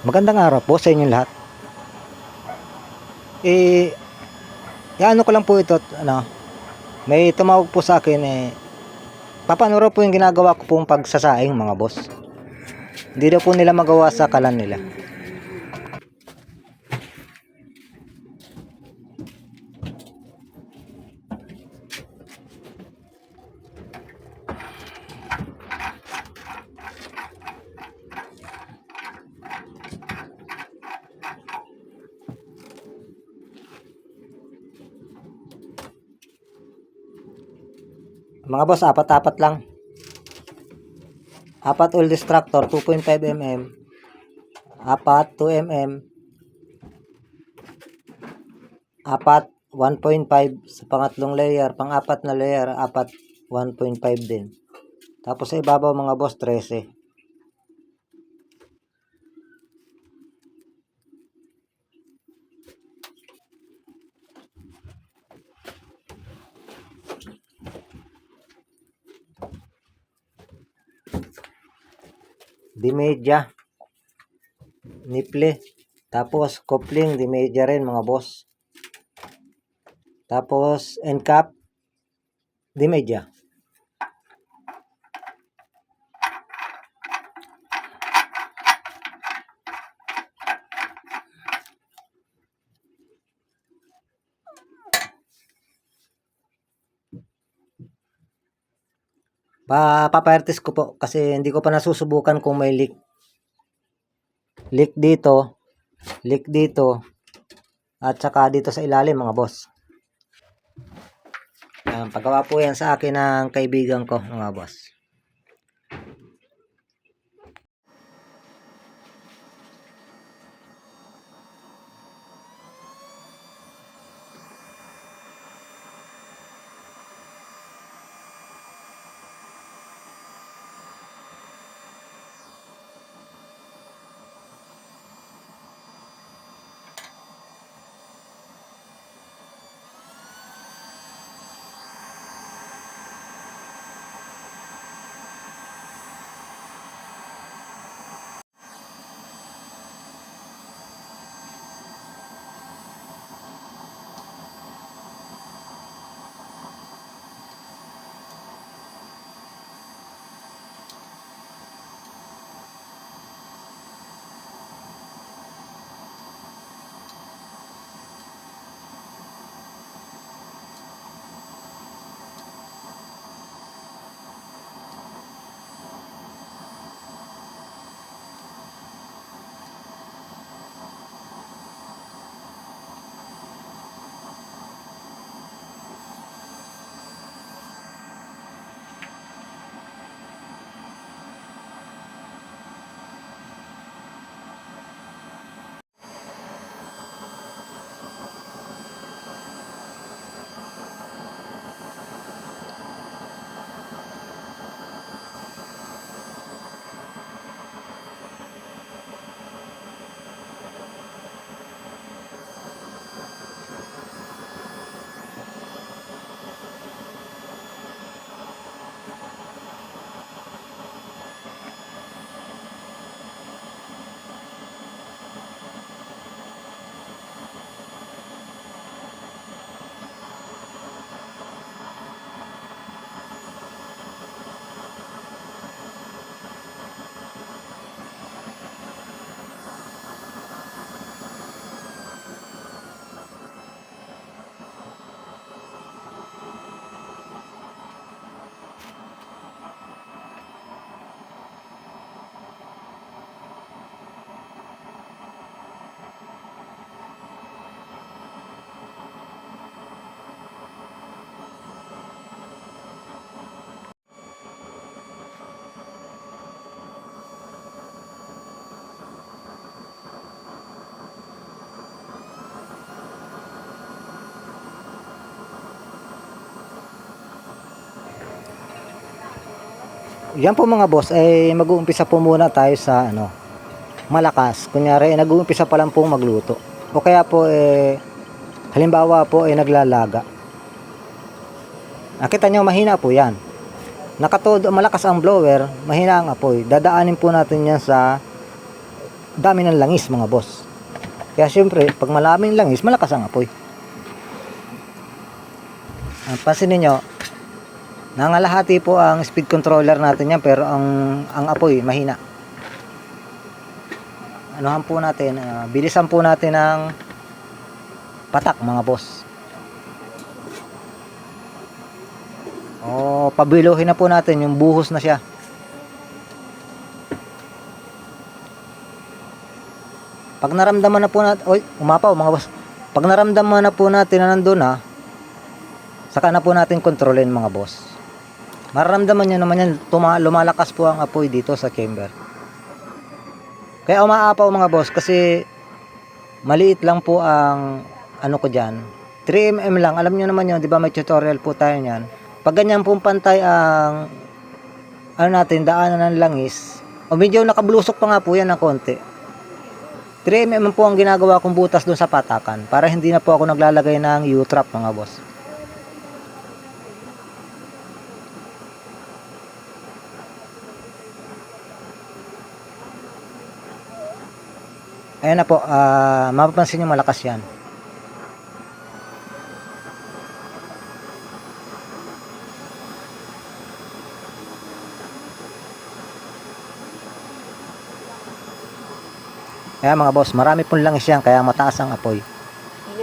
Magandang araw po sa inyong lahat. Eh, ano ko lang po ito, ano, may tumawag po sa akin eh, paano raw po yung ginagawa ko pong pagsasaing mga boss. Hindi daw po nila magawa sa kalan nila. Mga boss, apat-apat lang. Apat oil distractor, 2.5 mm. Apat, 2 mm. Apat, 1.5 sa pangatlong layer. Pang-apat na layer, apat, 1.5 din. Tapos sa ibabaw mga boss, 13. Di media. Niple. Tapos, coupling, di media rin mga boss. Tapos, end cap, di media. Pa papaertis ko po kasi hindi ko pa nasusubukan kung may leak. Leak dito, leak dito, at saka dito sa ilalim mga boss. Paggawa po yan sa akin ng kaibigan ko mga boss. Yan po mga boss, ay mag-uumpisa po muna tayo sa ano, malakas. Kunyari, eh, nag-uumpisa pa lang pong magluto. O kaya po, eh, halimbawa po, ay naglalaga. Nakita nyo, mahina po yan. Nakatod, malakas ang blower, mahina ang apoy. Dadaanin po natin yan sa dami ng langis mga boss. Kaya syempre, pag malaming langis, malakas ang apoy. Ang pansin ninyo, nangalahati po ang speed controller natin yan pero ang ang apoy mahina. Anuhan po natin, ah, bilisan po natin ang patak mga boss. O, pabiluhin na po natin yung buhos na siya. Pag naramdaman na po natin, oy, umapaw mga boss. Pag naramdaman na po natin na nandun na, saka na po natin kontrolin mga boss. Mararamdaman nyo naman yan, tuma, lumalakas po ang apoy dito sa chamber. Kaya umaapaw mga boss kasi maliit lang po ang ano ko dyan. 3mm lang, alam nyo naman yun, di ba may tutorial po tayo niyan. Pag ganyan pong pantay ang ano natin, daanan ng langis, o medyo nakablusok pa nga po yan ng konti. 3mm po ang ginagawa kong butas doon sa patakan para hindi na po ako naglalagay ng U-trap mga boss. Ayan na po, ah mapapansin nyo malakas yan. Kaya mga boss, marami pong langis yan kaya mataas ang apoy.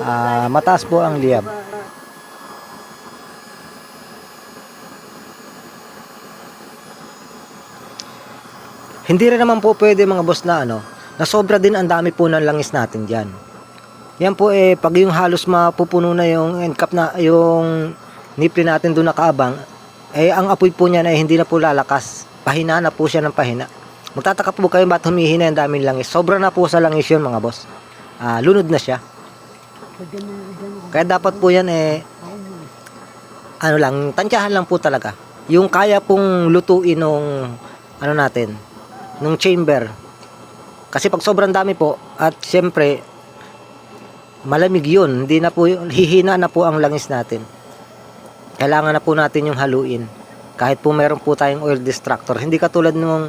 Ah, mataas po ang liyab. Hindi rin naman po pwede mga boss na ano, na sobra din ang dami po ng langis natin diyan. Yan po eh pag yung halos mapupuno na yung end cap na yung nipple natin doon nakaabang, eh ang apoy po niya ay hindi na po lalakas. Pahina na po siya ng pahina. Magtataka po kayo ba't humihina yung daming langis. Sobra na po sa langis yun mga boss. Ah, lunod na siya. Kaya dapat po yan eh ano lang, tansyahan lang po talaga. Yung kaya pong lutuin nung ano natin, nung chamber. Kasi pag sobrang dami po at siyempre malamig yun, hindi na po hihina na po ang langis natin. Kailangan na po natin yung haluin. Kahit po meron po tayong oil distractor, hindi katulad nung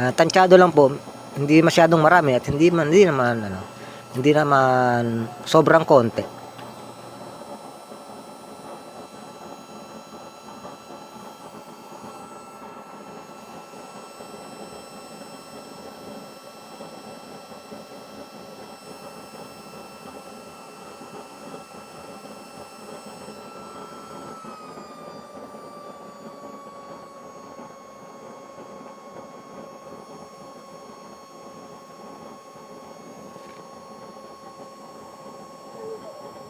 ah, tansyado lang po, hindi masyadong marami at hindi man hindi naman ano, hindi naman sobrang konti.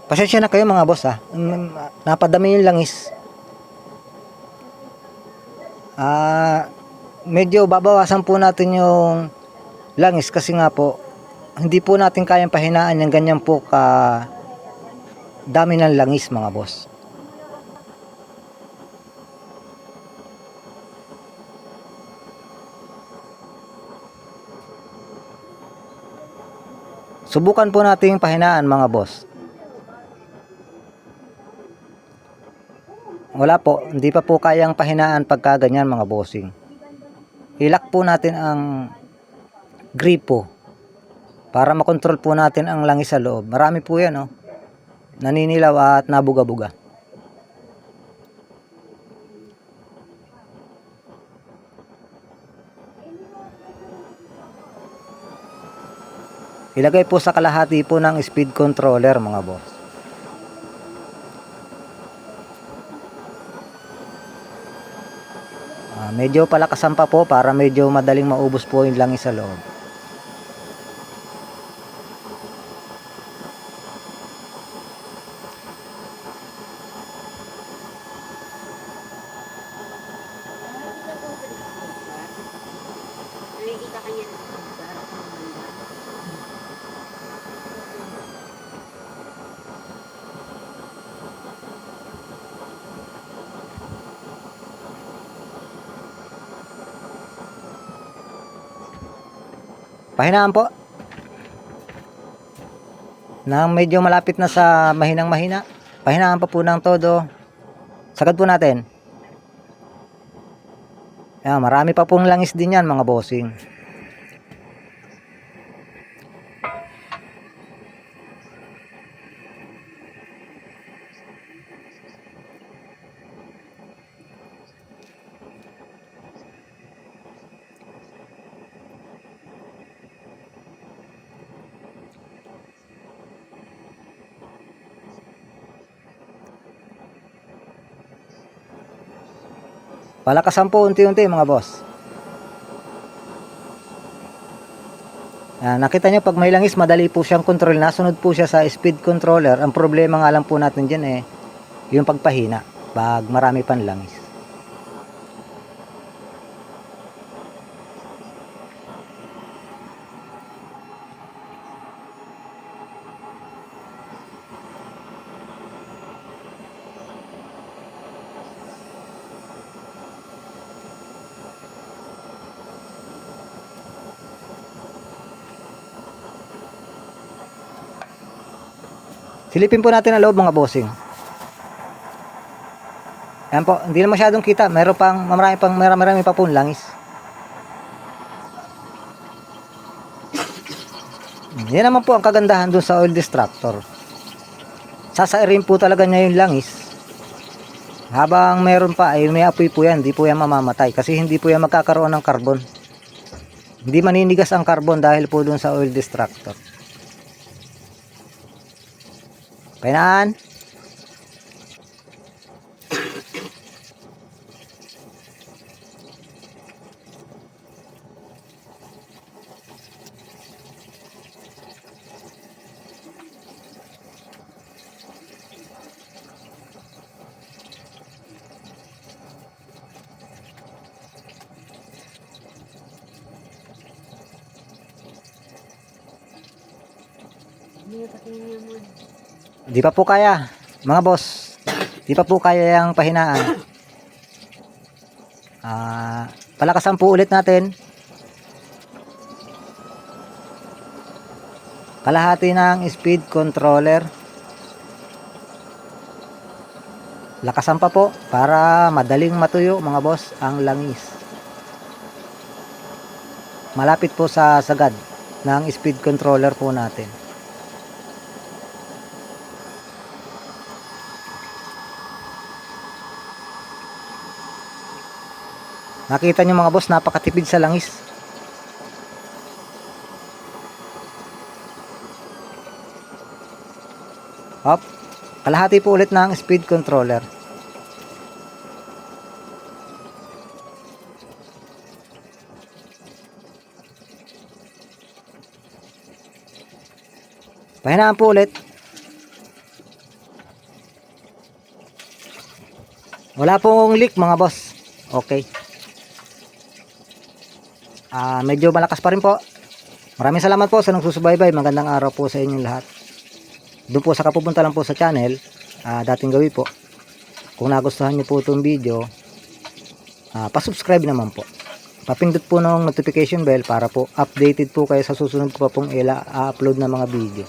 Pasensya na kayo mga boss. Mm, Napadami yung langis. Ah, medyo babawasan po natin yung langis kasi nga po hindi po natin kayang pahinaan yung ganyan po ka dami ng langis mga boss. Subukan po natin pahinaan mga boss. Wala po, hindi pa po kayang pahinaan pagka ganyan mga bossing. Ilak po natin ang gripo para makontrol po natin ang langis sa loob. Marami po yan, oh. Naninilaw at nabuga-buga. Ilagay po sa kalahati po ng speed controller mga boss. Medyo palakasan pa po para medyo madaling maubos po yung langis sa loob. Pahinaan po. Nang medyo malapit na sa mahinang mahina. Pahinaan pa po ng todo. Sagad po natin. Ayan, marami pa pong langis din yan mga bossing. Palakasan po unti-unti mga boss. Ah, nakita nyo pag may langis, madali po siyang control. Nasunod po siya sa speed controller. Ang problema nga lang po natin dyan eh, yung pagpahina. Pag marami pan langis. Silipin po natin ang loob mga bossing. Ayan po, hindi na masyadong kita. Meron pang, marami pang, marami, marami pa po langis. Yan naman po ang kagandahan dun sa oil distractor. Sasairin po talaga niya yung langis. Habang meron pa, ay may apoy po yan. Hindi po yan mamamatay. Kasi hindi po yan magkakaroon ng carbon. Hindi maninigas ang carbon dahil po dun sa oil distractor. Painaan. Di pa po kaya, mga boss. Di pa po kaya yung pahinaan. Ah, palakasan po ulit natin. Kalahati ng speed controller. Lakasan pa po para madaling matuyo mga boss ang langis. Malapit po sa sagad ng speed controller po natin. Nakita nyo mga boss, napakatipid sa langis. Hop. Kalahati po ulit ng speed controller. Pahinaan po ulit. Wala pong leak mga boss. Okay. Ah, medyo malakas pa rin po. Maraming salamat po sa nagsusubaybay. Magandang araw po sa inyong lahat. Doon po sa kapupunta lang po sa channel, ah, dating gawi po. Kung nagustuhan niyo po itong video, ah, pa-subscribe naman po. Papindot po ng notification bell para po updated po kayo sa susunod ko pa pong ila-upload na mga video.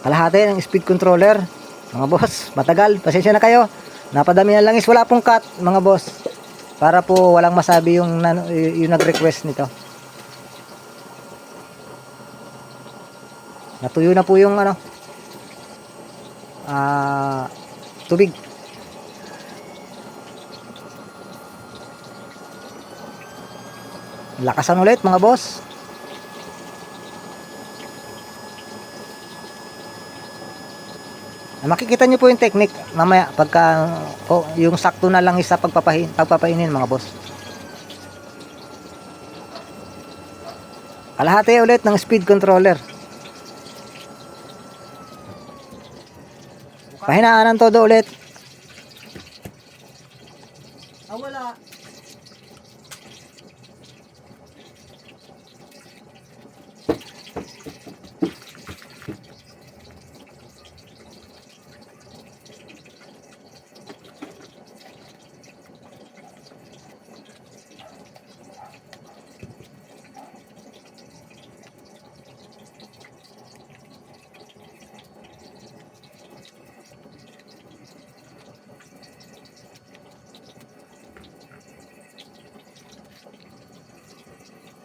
Kalahati ng speed controller, mga boss, matagal. Pasensya na kayo. Napadami na langis, wala pong cut, mga boss. Para po walang masabi yung, yung nag-request nito. Natuyo na po yung ano, ah, tubig. Lakasan ulit mga boss. Makikita nyo po yung technique mamaya pagka oh, yung sakto na lang isa pagpapahin, pagpapainin mga boss. Kalahati ulit ng speed controller. Pahinaan ng todo ulit. Ah, wala.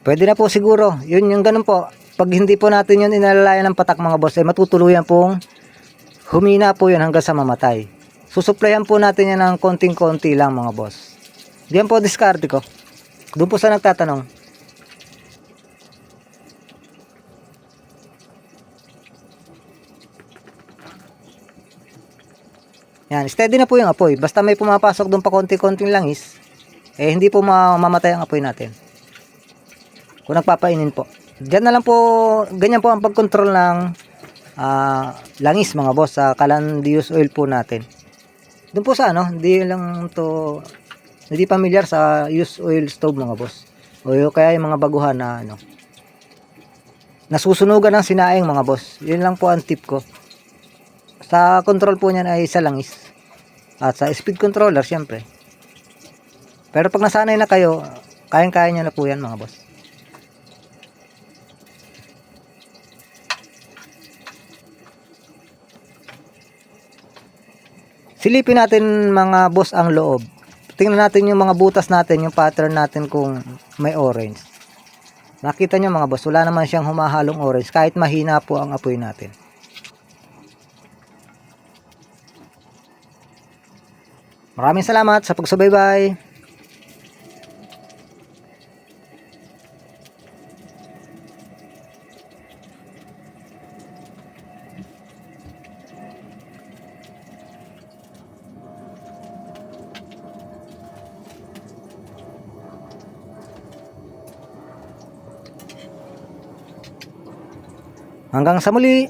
Pwede na po siguro. Yun yung ganun po. Pag hindi po natin yun inalalayan ng patak mga boss, eh matutuluyan pong humina po yun hanggang sa mamatay. Susuplayan po natin yan ng konting-konti lang mga boss. Diyan po diskarte ko. Doon po sa nagtatanong. Yan, steady na po yung apoy. Basta may pumapasok doon pa konti-konting langis, eh hindi po ma- mamatay ang apoy natin. Kung nagpapainin po. Diyan na lang po, ganyan po ang pagkontrol ng ah, langis mga boss sa calandius oil po natin. Doon po sa ano, hindi lang to hindi familiar sa use oil stove mga boss. O kaya yung mga baguhan na ano. Nasusunugan ng sinaing mga boss. Yun lang po ang tip ko. Sa control po niyan ay sa langis. At sa speed controller syempre. Pero pag nasanay na kayo, kayang-kaya niyo na po yan mga boss. Silipin natin mga boss ang loob. Tingnan natin yung mga butas natin, yung pattern natin kung may orange. Nakita nyo mga boss, wala naman siyang humahalong orange kahit mahina po ang apoy natin. Maraming salamat sa pagsubaybay. Hanggang sa muli.